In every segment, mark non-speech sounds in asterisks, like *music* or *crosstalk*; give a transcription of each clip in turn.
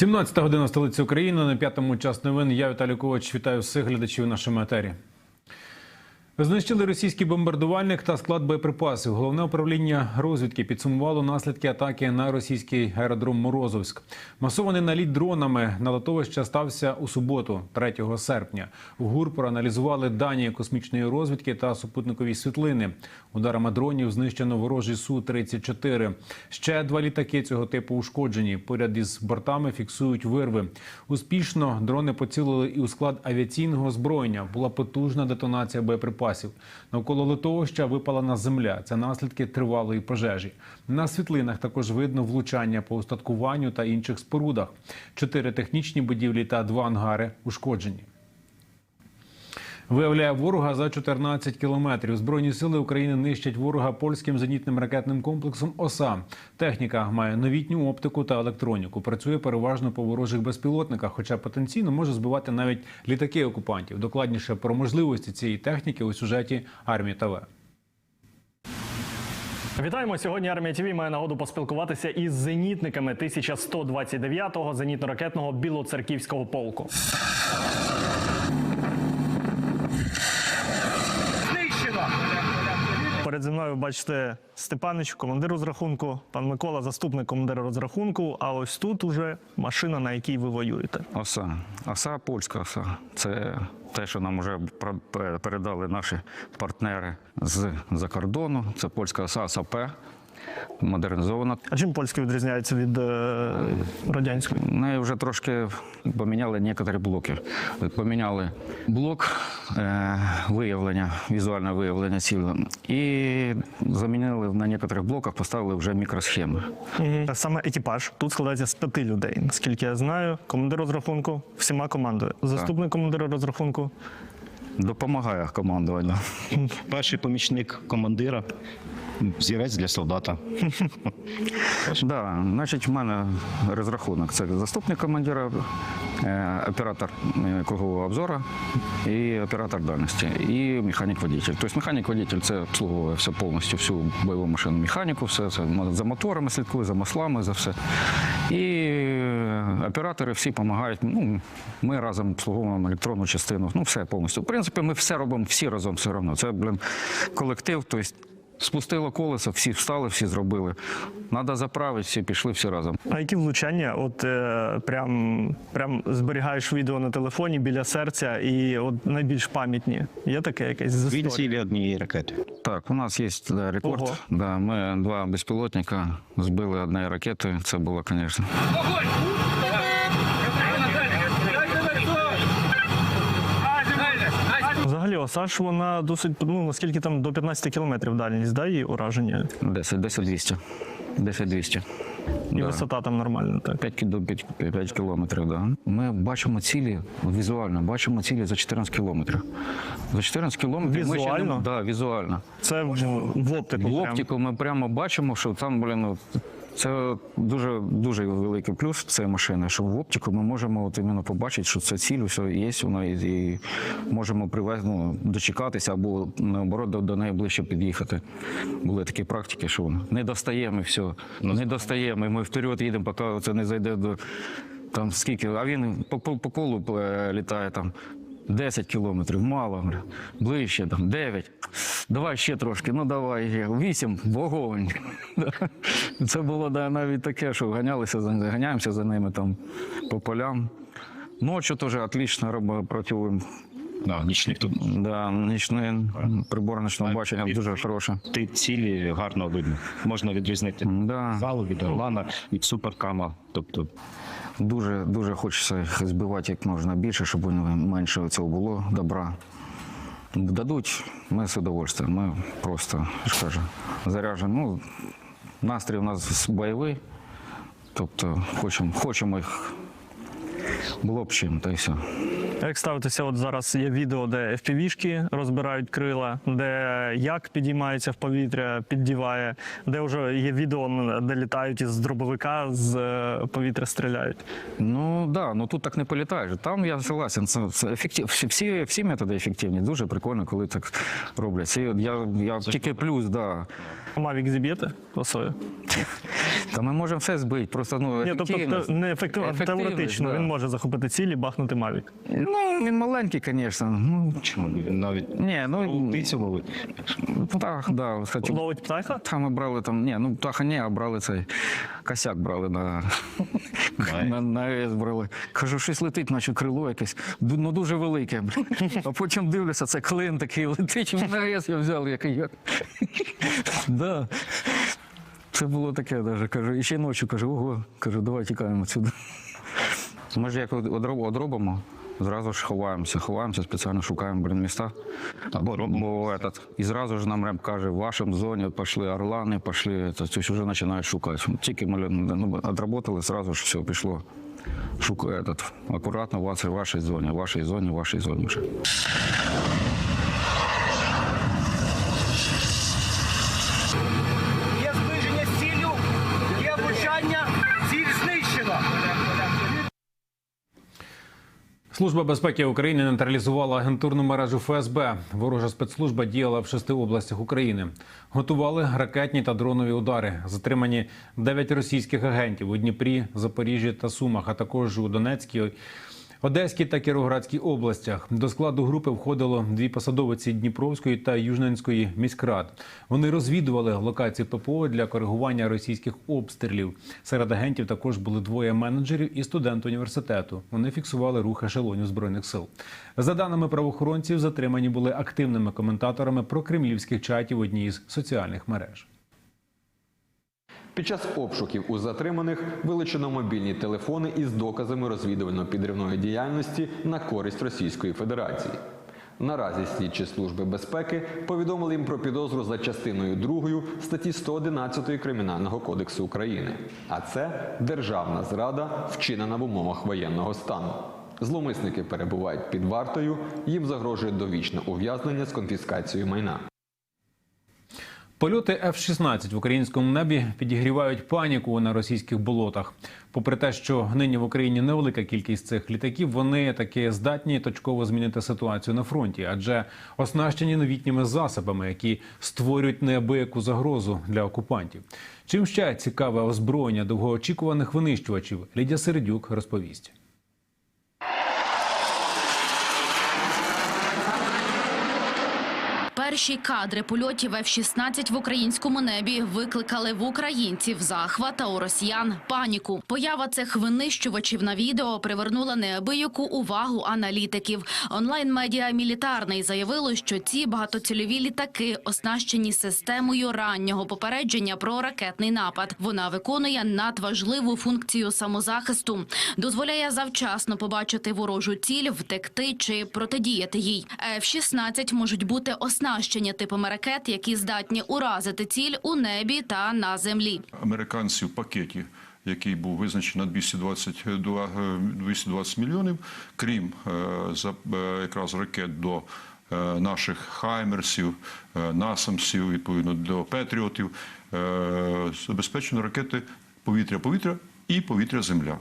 17 година столиці України на п'ятому час новин. Я Віталій Ковач. Вітаю всіх глядачів нашої етері. Знищили російський бомбардувальник та склад боєприпасів. Головне управління розвідки підсумувало наслідки атаки на російський аеродром Морозовськ. Масований наліт дронами на литовище стався у суботу, 3 серпня. У ГУР проаналізували дані космічної розвідки та супутникові світлини. Ударами дронів знищено ворожий су 34 Ще два літаки цього типу ушкоджені. Поряд із бортами фіксують вирви. Успішно дрони поцілили і у склад авіаційного озброєння. Була потужна детонація боєприпасів. Навколо литовища випала на земля. Це наслідки тривалої пожежі. На світлинах також видно влучання по устаткуванню та інших спорудах. Чотири технічні будівлі та два ангари ушкоджені. Виявляє ворога за 14 кілометрів. Збройні сили України нищать ворога польським зенітним ракетним комплексом ОСА. Техніка має новітню оптику та електроніку. Працює переважно по ворожих безпілотниках, хоча потенційно може збивати навіть літаки окупантів. Докладніше про можливості цієї техніки у сюжеті армії ТВ. Вітаємо сьогодні. Армія ТВ має нагоду поспілкуватися із зенітниками 1129-го зенітно-ракетного білоцерківського полку. Перед зі мною бачите Степанич, командир розрахунку, пан Микола, заступник командира розрахунку. А ось тут уже машина, на якій ви воюєте. Оса. Оса польська оса. Це те, що нам вже передали наші партнери з-за кордону. Це польська оса САП, модернізована. А чим польська відрізняється від е, радянської? Неї вже трошки поміняли некоторі блоки. Поміняли блок е, виявлення, візуальне виявлення цілі, і замінили на некоторих блоках, поставили вже мікросхеми. Мгм. Саме екіпаж тут складається з п'яти людей. Наскільки я знаю, командир розрахунку всіма командою. Заступник командира розрахунку. Допомагає командуванню. *laughs* Перший помічник командира, зірець для солдата. *laughs* Да, значить, в мене розрахунок. Це заступник командира, е, оператор е, кругового обзору і оператор дальності, і механік-водитель. Тобто механік-водитель це обслуговує все повністю, всю бойову машину механіку, все це за моторами слідкує, за маслами, за все. І е, оператори всі допомагають. Ну, ми разом обслуговуємо електронну частину. Ну, все повністю. В принципі, ми все робимо всі разом все одно. Це, блин, колектив. Тобто, Спустило колесо, всі встали, всі зробили. Надо заправити, всі пішли всі разом. А які влучання? От е, прям, прям зберігаєш відео на телефоні біля серця, і от найбільш пам'ятні. Є таке якесь з історії? цілі однієї ракети. Так, у нас є да, рекорд. Ого. Да, ми два безпілотника збили однією ракетою. Це було, звісно. Взагалі, Осаж, вона досить, ну наскільки там до 15 кілометрів дальність, да, її ураження? 10, 10 200. 10 200. І Да. висота там нормальна, так. 5, до 5, 5 кілометрів, да. Ми бачимо цілі візуально, бачимо цілі за 14 кілометрів. За 14 кілометрів ми ще Візуально? да, візуально. Це в, в оптику. В прям. оптику ми прямо бачимо, що там, блін, це дуже дуже великий плюс цієї машини, що в оптику ми можемо от іменно побачити, що це ціль, все є вона, і, і можемо привез, ну, дочекатися або наоборот до, до неї ближче під'їхати. Були такі практики, що не достаємо все. Не достаємо, ми вперед їдемо, поки це не зайде до там скільки, а він по, по, по колу е, літає там. 10 кілометрів, мало, ближче, там, 9. Давай ще трошки, ну давай ще. 8, вогонь. *laughs* Це було да, навіть таке, що ганялися, ганяємося за ними там по полям. Ночі теж отлично працюємо. Да, нічник тут. Да, нічний прибор ночного бачення дуже хороше. Ти цілі гарно видно. Можна відрізнити Да. залу від Орлана, від суперкама. Тобто Дуже, дуже хочеться їх збивати як можна більше, щоб вони менше цього було добра. Дадуть, ми з удовольствием. Ми просто, ж кажу, заряджені. Ну, настрій у нас бойовий. Тобто хочемо, хочемо їх. Було б чим, та й все. Як ставитися, от зараз є відео, де FPV-шки розбирають крила, де як підіймається в повітря, піддіває, де вже є відео, де літають із дробовика, з е, повітря стріляють. Ну да, ну тут так не політаєш. Там я согласен. Це, це ефектив. Всі, всі, методи ефективні. Дуже прикольно, коли так роблять. Це я, я тільки плюс, да. Мавік зіб'єте косою? Та ми можемо все збити. Просто ну Ні, тобто ефективність. не ефективно, Ефективність, теоретично да. він може захопити ціль і бахнути Мавік. Ну, він маленький, звісно. Ну, Чому він навіть ні, ну, птицю ловить? так, да. Кстати, Ловить птаха? там ми брали там, ні, ну птаха ні, а брали цей косяк брали на, на, на АЕС брали. Кажу, щось летить, наче крило якесь, ду- ну дуже велике. блін. *laughs* А потім дивлюся, це клин такий летить, на АЕС я взяв, який як. да. Це було таке даже. Кажу, і ще ночі кажу, ого, кажу, давай тікаємо сюди. Ми ж як одроб- одробимо, зразу ж ховаємося, ховаємося, спеціально шукаємо блін, міста. Або робимо. Бо этот, і зразу ж нам реп каже, в вашому зоні пішли орлани, пішли, то тобто вже починають шукати. Тільки ми ну, отработали, зразу ж все пішло. Шукає этот, акуратно вас- в вашій зоні, в вашій зоні, в вашій зоні вже. Є зближення з ціллю, є влучання, ціль знищена. Служба безпеки України нейтралізувала агентурну мережу ФСБ. Ворожа спецслужба діяла в шести областях України. Готували ракетні та дронові удари. Затримані дев'ять російських агентів у Дніпрі, Запоріжжі та Сумах, а також у Донецькій. Одеській та Кіровоградській областях до складу групи входило дві посадовиці Дніпровської та Южненської міськрад. Вони розвідували локації ППО для коригування російських обстрілів. Серед агентів також були двоє менеджерів і студент університету. Вони фіксували рух ешелонів збройних сил. За даними правоохоронців, затримані були активними коментаторами прокремлівських чатів в одній із соціальних мереж. Під час обшуків у затриманих вилучено мобільні телефони із доказами розвідувально-підривної діяльності на користь Російської Федерації. Наразі слідчі служби безпеки повідомили їм про підозру за частиною 2 статті 111 Кримінального кодексу України. А це державна зрада, вчинена в умовах воєнного стану. Зловмисники перебувають під вартою, їм загрожує довічне ув'язнення з конфіскацією майна. Польоти F-16 в українському небі підігрівають паніку на російських болотах. Попри те, що нині в Україні невелика кількість цих літаків, вони таки здатні точково змінити ситуацію на фронті, адже оснащені новітніми засобами, які створюють неабияку загрозу для окупантів. Чим ще цікаве озброєння довгоочікуваних винищувачів, Лідія Середюк розповість. Перші кадри польотів F-16 в українському небі викликали в українців захват, а у росіян паніку. Поява цих винищувачів на відео привернула неабияку увагу аналітиків. Онлайн-медіа «Мілітарний» заявило, що ці багатоцільові літаки оснащені системою раннього попередження про ракетний напад. Вона виконує надважливу функцію самозахисту, дозволяє завчасно побачити ворожу ціль, втекти чи протидіяти їй. F-16 можуть бути оснащені типами ракет, які здатні уразити ціль у небі та на землі. американці в пакеті, який був визначений на 220, два- е, 220 мільйонів, крім е, за- е, якраз ракет до наших хаймерсів, насамсів, відповідно до петріотів, забезпечено ракети повітря-повітря. І повітря-земля.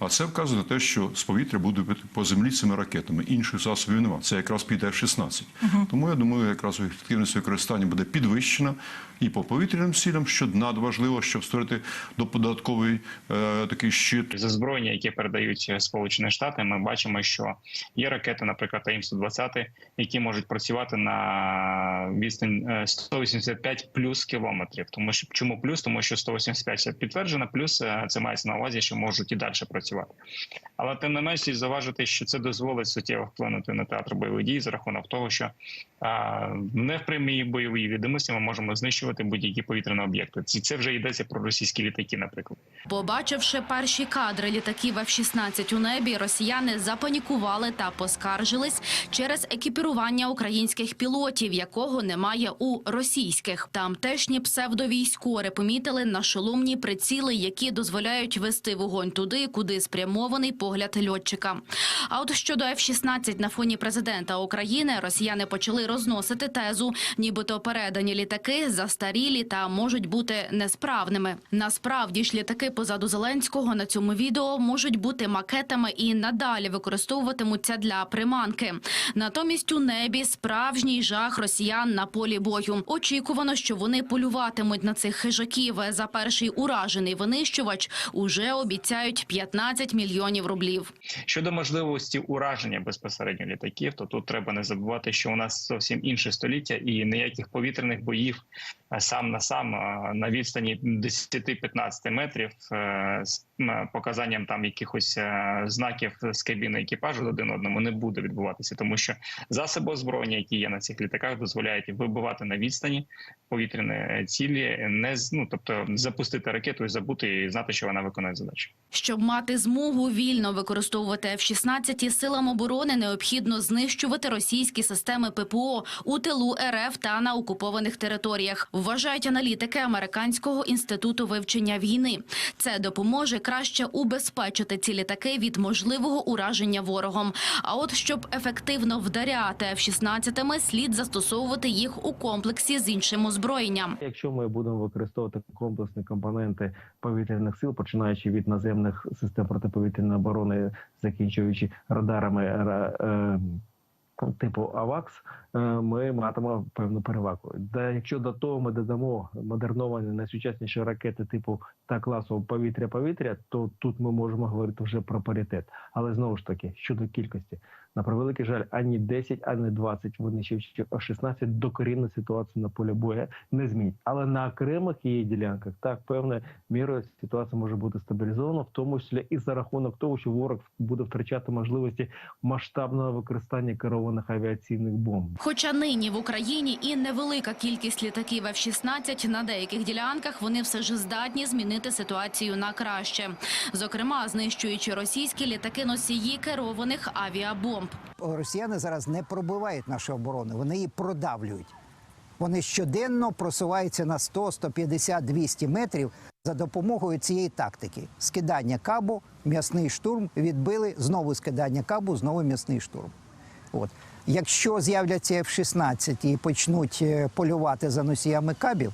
А це вказує на те, що з повітря буде по землі цими ракетами. Інших засобів немає. Це якраз піде F-16. Тому я думаю, якраз ефективність використання буде підвищена і по повітряним цілям, що надважливо, щоб створити додатковий е, такий щит з озброєння, яке передають е, Сполучені Штати, ми бачимо, що є ракети, наприклад, АІМ-120, які можуть працювати на відстань е, 185 плюс кілометрів. Тому чому плюс? Тому що 185 це підтверджено, плюс е, це мається на увазі, що можуть і далі працювати. Але тим не менш слід зауважити, що це дозволить суттєво вплинути на театр бойових дій за рахунок того, що а, не в прямій бойовій відомості ми можемо знищувати будь-які повітряні об'єкти. Це, вже йдеться про російські літаки, наприклад. Побачивши перші кадри літаків F-16 у небі, росіяни запанікували та поскаржились через екіпірування українських пілотів, якого немає у російських. Тамтешні псевдовійськори помітили нашоломні приціли, які дозволяють вести вогонь туди, куди спрямований погляд льотчика. А от щодо F-16 на фоні президента України, росіяни почали розносити тезу, нібито передані літаки застарілі та можуть бути несправними. Насправді ж літаки позаду Зеленського на цьому відео можуть бути макетами і надалі використовуватимуться для приманки. Натомість у небі справжній жах росіян на полі бою. Очікувано, що вони полюватимуть на цих хижаків. За перший уражений винищувач уже обіцяють 15 мільйонів рублів. Щодо можливості ураження безпосередньо літаків, то тут треба не забувати, що у нас зовсім інше століття і ніяких повітряних боїв е, сам на сам е, на відстані 10-15 метрів е, з показанням там якихось знаків з кабіни екіпажу один одному не буде відбуватися, тому що засоби озброєння, які є на цих літаках, дозволяють вибивати на відстані повітряні цілі, не ну тобто запустити ракету і забути і знати, що вона виконує задачу. Щоб мати змогу вільно використовувати F-16, силам оборони необхідно знищувати російські системи ППО у тилу РФ та на окупованих територіях. Вважають аналітики Американського інституту вивчення війни. Це допоможе краще убезпечити ці літаки від можливого ураження ворогом. А от щоб ефективно вдаряти F-16, слід застосовувати їх у комплексі з іншим озброєнням. Якщо ми будемо використовувати комплексні компоненти повітряних сил, починаючи від наземних систем протиповітряної оборони, закінчуючи радарами е, типу АВАКС, е, ми матимемо певну перевагу. Та якщо до того ми додамо модерновані найсучасніші ракети типу та класу повітря-повітря, то тут ми можемо говорити вже про паритет. Але знову ж таки, щодо кількості, на превеликий жаль, ані 10, ані 20 винищувачів А-16 докорінно ситуацію на полі бою не змінить. Але на окремих її ділянках так певною мірою ситуація може бути стабілізована, в тому числі і за рахунок того, що ворог буде втрачати можливості масштабного використання керованих авіаційних бомб. Хоча нині в Україні і невелика кількість літаків F-16, на деяких ділянках вони все ж здатні змінити ситуацію на краще. Зокрема, знищуючи російські літаки-носії керованих авіабомб. Росіяни зараз не пробивають нашу оборону, вони її продавлюють. Вони щоденно просуваються на 100, 150, 200 метрів за допомогою цієї тактики: скидання кабу, м'ясний штурм, відбили знову скидання кабу, знову м'ясний штурм. От. Якщо з'являться F-16 і почнуть е, полювати за носіями кабів,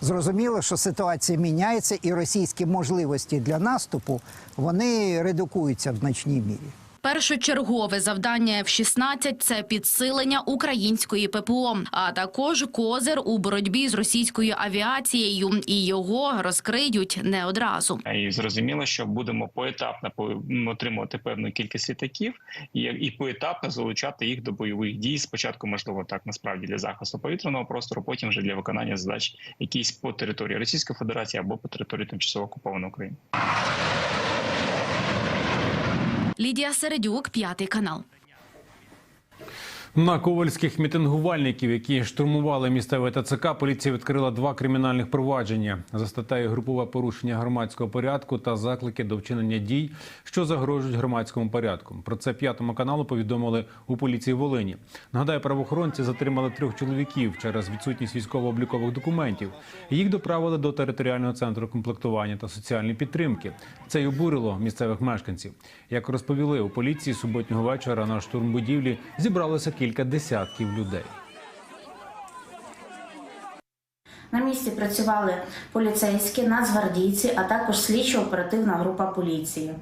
зрозуміло, що ситуація міняється, і російські можливості для наступу вони редукуються в значній мірі. Першочергове завдання F-16 – це підсилення української ППО, а також козир у боротьбі з російською авіацією, і його розкриють не одразу. І зрозуміло, що будемо поетапно по- отримувати певну кількість літаків і поетапно залучати їх до бойових дій. Спочатку, можливо, так насправді для захисту повітряного простору, потім вже для виконання задач якісь по території Російської Федерації або по території тимчасово окупованої України. Лідія Середюк, п'ятий канал. На ковальських мітингувальників, які штурмували місцеве ТЦК, поліція відкрила два кримінальних провадження за статтею групове порушення громадського порядку та заклики до вчинення дій, що загрожують громадському порядку. Про це п'ятому каналу повідомили у поліції Волині. Нагадаю, правоохоронці затримали трьох чоловіків через відсутність військово-облікових документів. Їх доправили до територіального центру комплектування та соціальної підтримки. Це й обурило місцевих мешканців. Як розповіли у поліції суботнього вечора на штурм будівлі зібралося кілька десятків людей. На місці працювали поліцейські, нацгвардійці, а також слідчо-оперативна група поліції.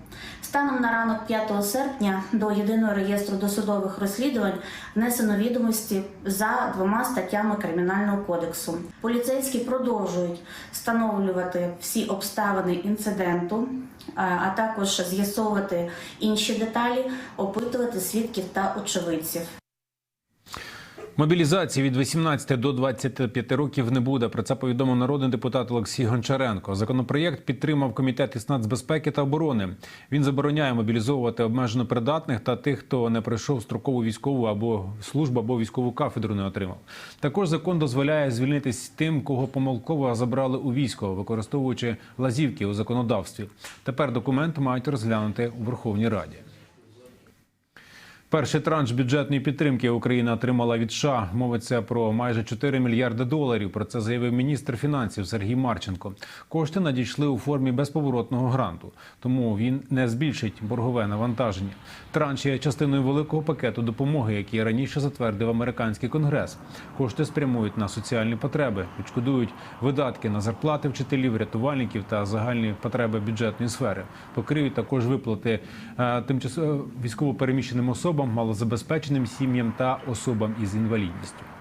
Станом на ранок 5 серпня до єдиного реєстру досудових розслідувань внесено відомості за двома статтями Кримінального кодексу. Поліцейські продовжують встановлювати всі обставини інциденту, а також з'ясовувати інші деталі, опитувати свідків та очевидців. Мобілізації від 18 до 25 років не буде. Про це повідомив народний депутат Олексій Гончаренко. Законопроєкт підтримав комітет із нацбезпеки та оборони. Він забороняє мобілізовувати обмежено придатних та тих, хто не пройшов строкову військову або службу, або військову кафедру не отримав. Також закон дозволяє звільнитись тим, кого помилково забрали у військо, використовуючи лазівки у законодавстві. Тепер документ мають розглянути у Верховній Раді. Перший транш бюджетної підтримки Україна отримала від США. Мовиться про майже 4 мільярди доларів. Про це заявив міністр фінансів Сергій Марченко. Кошти надійшли у формі безповоротного гранту, тому він не збільшить боргове навантаження. Транш є частиною великого пакету допомоги, який раніше затвердив американський конгрес. Кошти спрямують на соціальні потреби, відшкодують видатки на зарплати вчителів, рятувальників та загальні потреби бюджетної сфери. Покриють також виплати е, тимчасово військовопереміщеним особам, малозабезпеченим сім'ям та особам із інвалідністю.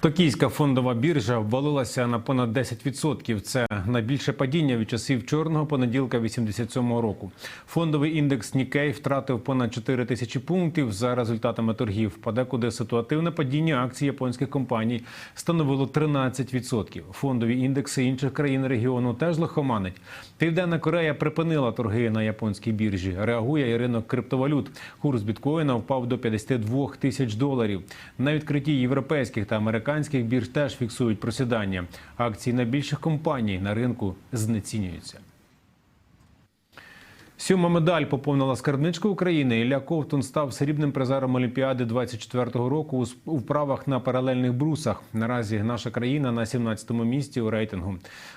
Токійська фондова біржа обвалилася на понад 10%. Це найбільше падіння від часів чорного понеділка 87-го року. Фондовий індекс Нікей втратив понад 4 тисячі пунктів за результатами торгів. Подекуди ситуативне падіння акцій японських компаній становило 13%. Фондові індекси інших країн регіону теж лихоманить. Південна Корея припинила торги на японській біржі. Реагує і ринок криптовалют. Курс біткоїна впав до 52 тисяч доларів. На відкритті європейських та американських бірж теж фіксують просідання. Акції найбільших компаній на ринку знецінюються. Сьома медаль поповнила скарбничку України. Ілля Ковтун став срібним призером Олімпіади 24-го року у вправах на паралельних брусах. Наразі наша країна на 17-му місці у рейтингу.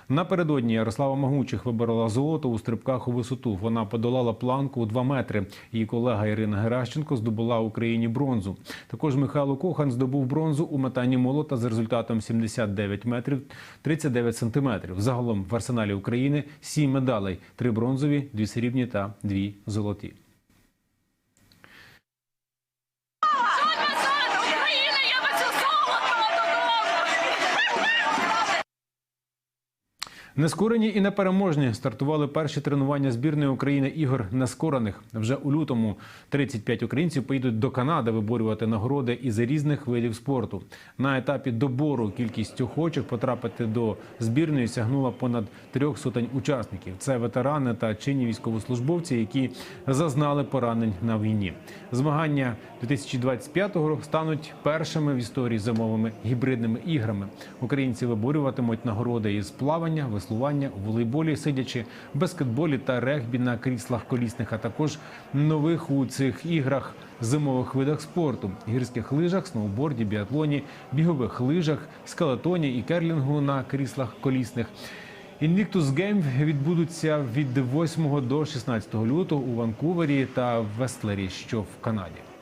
Напередодні Ярослава Магучих виборола золото у стрибках у висоту. Вона подолала планку у 2 метри. Її колега Ірина Геращенко здобула Україні бронзу. Також Михайло Кохан здобув бронзу у метанні молота з результатом 79 метрів 39 сантиметрів. Загалом в арсеналі України 7 медалей: 3 бронзові, 2 срібні та дві золоті. Нескорені і непереможні стартували перші тренування збірної України ігор нескорених. Вже у лютому 35 українців поїдуть до Канади виборювати нагороди із різних видів спорту. На етапі добору кількість охочих потрапити до збірної сягнула понад трьох сотень учасників. Це ветерани та чинні військовослужбовці, які зазнали поранень на війні. Змагання 2025-го стануть першими в історії зимовими гібридними іграми. Українці виборюватимуть нагороди із плавання, веслування, волейболі, сидячи, баскетболі та регбі на кріслах колісних, а також нових у цих іграх зимових видах спорту: гірських лижах, сноуборді, біатлоні, бігових лижах, скелетоні і керлінгу на кріслах колісних. Invictus Game відбудуться від 8 до 16 лютого у Ванкувері та Вестлері, що в Канаді.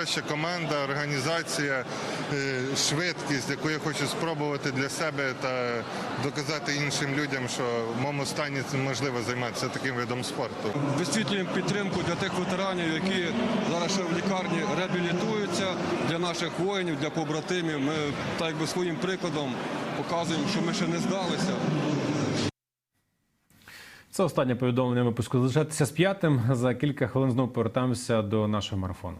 Найкраща команда, організація, е, швидкість, яку я хочу спробувати для себе та доказати іншим людям, що в моєму стані це можливо займатися таким видом спорту. Висвітлюємо підтримку для тих ветеранів, які зараз ще в лікарні реабілітуються, для наших воїнів, для побратимів. Ми так якби своїм прикладом показуємо, що ми ще не здалися. Це останнє повідомлення випуску. Залишайтеся з п'ятим. За кілька хвилин знову повертаємося до нашого марафону.